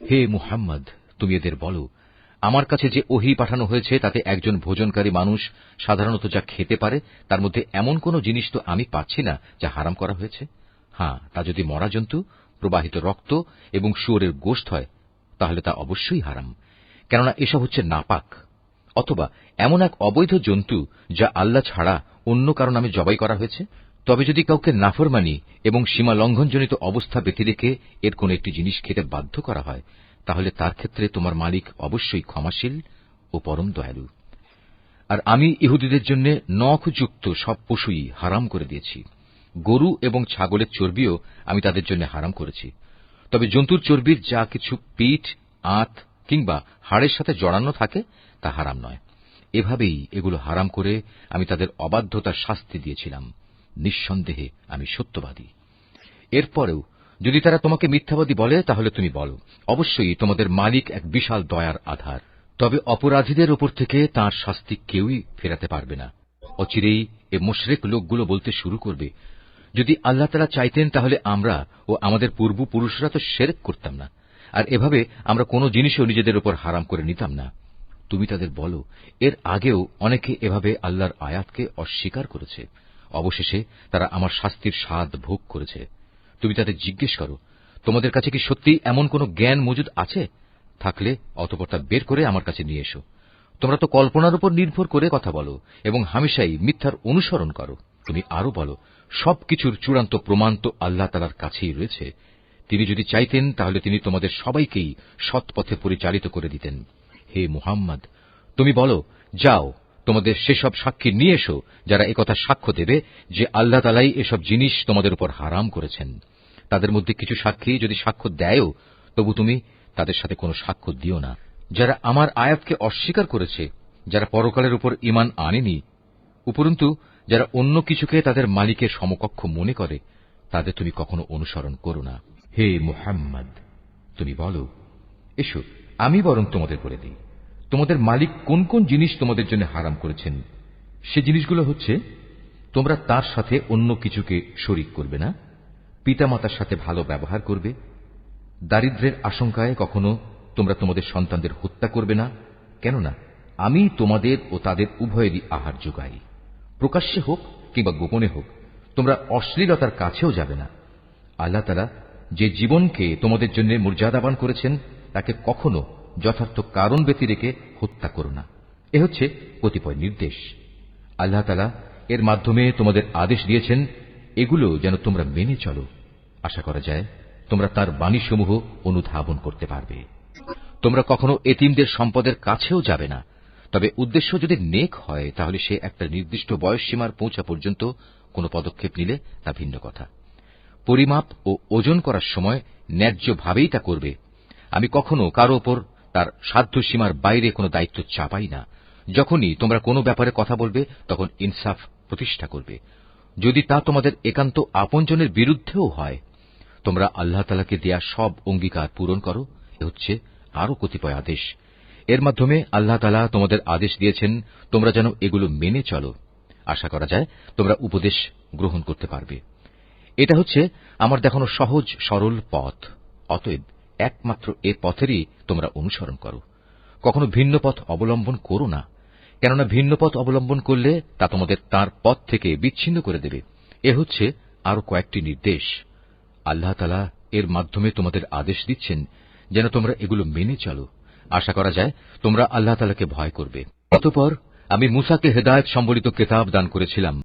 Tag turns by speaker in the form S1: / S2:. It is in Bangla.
S1: হে মুহাম্মদ, তুমি এদের বলো, আমার কাছে যে ওহি পাঠানো হয়েছে, তাতে একজন ভোজনকারী মানুষ সাধারণত যা খেতে পারে, তার মধ্যে এমন কোন জিনিস তো আমি পাচ্ছি না যা হারাম করা হয়েছে। হ্যাঁ তা যদি মরা জন্তু প্রবাহিত রক্ত এবং শুয়োরের গোষ্ঠ হয়, তাহলে তা অবশ্যই হারাম। কেননা এসব হচ্ছে নাপাক। অথবা এমন এক অবৈধ জন্তু যা আল্লাহ ছাড়া অন্য কারও নামে জবাই করা হয়েছে? তবে যদি কাউকে নাফরমানি এবং সীমা লঙ্ঘনজনিত অবস্থা ব্যতি রেখে এর কোন একটি জিনিস খেতে বাধ্য করা হয়, তাহলে তার ক্ষেত্রে তোমার মালিক অবশ্যই ক্ষমাশীল ও পরম দয়ালু। আর আমি ইহুদিদের জন্য নখযুক্ত সব পশুই হারাম করে দিয়েছি। গরু এবং ছাগলের চর্বিও আমি তাদের জন্য হারাম করেছি। তবে জন্তুর চর্বির যা কিছু পিঠ, আঁত কিংবা হাড়ের সাথে জড়ানো থাকে, তা হারাম নয়। এভাবেই এগুলো হারাম করে আমি তাদের অবাধ্যতার শাস্তি দিয়েছিলাম। নিঃসন্দেহে আমি সত্যবাদী। এরপরেও, যদি তারা তোমাকে মিথ্যাবাদী বলে, তাহলে তুমি বলো, অবশ্যই তোমাদের মালিক এক বিশাল দয়ার আধার। তবে অপরাধীদের ওপর থেকে তার শাস্তি কেউই ফেরাতে পারবে না। অচিরেই এ মোশরেক লোকগুলো বলতে শুরু করবে, যদি আল্লাহ তালা চাইতেন, তাহলে আমরা ও আমাদের পূর্বপুরুষরা তো সেরেক করতাম না, আর এভাবে আমরা কোনো জিনিসও নিজেদের উপর হারাম করে নিতাম না। তুমি তাদের বলো, এর আগেও অনেকে এভাবে আল্লাহর আয়াতকে অস্বীকার করেছে। অবশেষে তারা আমার শাস্তির স্বাদ ভোগ করেছে। তুমি তাদের জিজ্ঞেস করো, তোমাদের কাছে কি সত্যি এমন কোন জ্ঞান মজুদ আছে? থাকলে অতপর তা বের করে আমার কাছে নিয়ে এসো। তোমরা তো কল্পনার উপর নির্ভর করে কথা বলো এবং হামেশাই মিথ্যার অনুসরণ করো। তুমি আরও বলো, সবকিছুর চূড়ান্ত প্রমাণ তো আল্লাহ তালার কাছেই রয়েছে। তিনি যদি চাইতেন, তাহলে তিনি তোমাদের সবাইকেই সৎপথে পরিচালিত করে দিতেন। হে মুহাম্মদ, তুমি বলো, যাও তোমাদের সেসব সাক্ষী নিয়ে এসো যারা একথা সাক্ষ্য দেবে যে আল্লাহ তালাই এসব জিনিস তোমাদের উপর হারাম করেছেন। তাদের মধ্যে কিছু সাক্ষী যদি সাক্ষ্য দেয়ও, তবু তুমি তাদের সাথে কোনো সাক্ষ্য দিও না। যারা আমার আয়াতকে অস্বীকার করেছে, যারা পরকালের উপর ইমান আনেনি, উপরন্তু যারা অন্য কিছুকে তাদের মালিকের সমকক্ষ মনে করে, তাদের তুমি কখনো অনুসরণ করো না। হে মোহাম্মদ, তুমি বলো, এসো, আমি বরং তোমাদের বলে দিই। তোমাদের মালিক কোন কোন জিনিস তোমাদের জন্য হারাম করেছেন? সে জিনিসগুলো হচ্ছে, তোমরা তার সাথে অন্য কিছুকে শরিক করবে না, পিতামাতার সাথে ভালো ব্যবহার করবে, দারিদ্রের আশঙ্কায় কখনো তোমরা তোমাদের সন্তানদের হত্যা করবে না, কেননা আমি তোমাদের ও তাদের উভয়েরই আহার যোগাই। প্রকাশ্যে হোক কিংবা গোপনে হোক, তোমরা অশ্লীলতার কাছেও যাবে না। আল্লাহ তালা যে জীবনকে তোমাদের জন্য মর্যাদাবান করেছেন, তাকে কখনো যথার্থ কারণ ব্যতি রেখে হত্যা করো না। এ হচ্ছে কতিপয় নির্দেশ। আল্লাহ তালা এর মাধ্যমে তোমাদের আদেশ দিয়েছেন, এগুলো যেন তোমরা মেনে চলো। আশা করা যায়, তোমরা তার বাণীসমূহ অনুধাবন করতে পারবে। তোমরা কখনো এতিমদের সম্পদের কাছেও যাবে না। তবে উদ্দেশ্য যদি নেক হয়, তাহলে সে একটা নির্দিষ্ট বয়স সীমার পৌঁছা পর্যন্ত কোনো পদক্ষেপ নিলে তা ভিন্ন কথা। পরিমাপ ও ওজন করার সময় ন্যায্যভাবেই তা করবে। আমি কখনো কারও ওপর তার সাধ্য সীমার বাইরে কোনো দায়িত্ব চাপাই না। যখনই তোমরা কোনো ব্যাপারে কথা বলবে, তখন ইনসাফ প্রতিষ্ঠা করবে। যদি তা তোমাদের একান্ত আপনজনের বিরুদ্ধেও হয়, তোমরা আল্লাহ তালাকে দেয়া সব অঙ্গীকার পূরণ করো। এ হচ্ছে আরও কতিপয় আদেশ। এর মাধ্যমে আল্লাহ তালা তোমাদের আদেশ দিয়েছেন, তোমরা যেন এগুলো মেনে চলো। আশা করা যায়, তোমরা উপদেশ গ্রহণ করতে পারবে। এটা হচ্ছে আমার দেখানো সহজ, সরল পথ। অতএব একমাত্র এ পথেরই তোমরা অনুসরণ করো। কখনো ভিন্ন পথ অবলম্বন করো না, কেননা ভিন্ন পথ অবলম্বন করলে তা তোমাদের তার পথ থেকে বিচ্ছিন্ন করে দেবে। এ হচ্ছে আরও কয়েকটি নির্দেশ। আল্লাহ তালা এর মাধ্যমে তোমাদের আদেশ দিচ্ছেন যেন তোমরা এগুলো মেনে চলো। আশা করা যায় তোমরা আল্লাহ তালাকে ভয় করবে। অতপর আমি মুসাকে হেদায়ত সম্বলিত কেতাব দান করেছিলাম।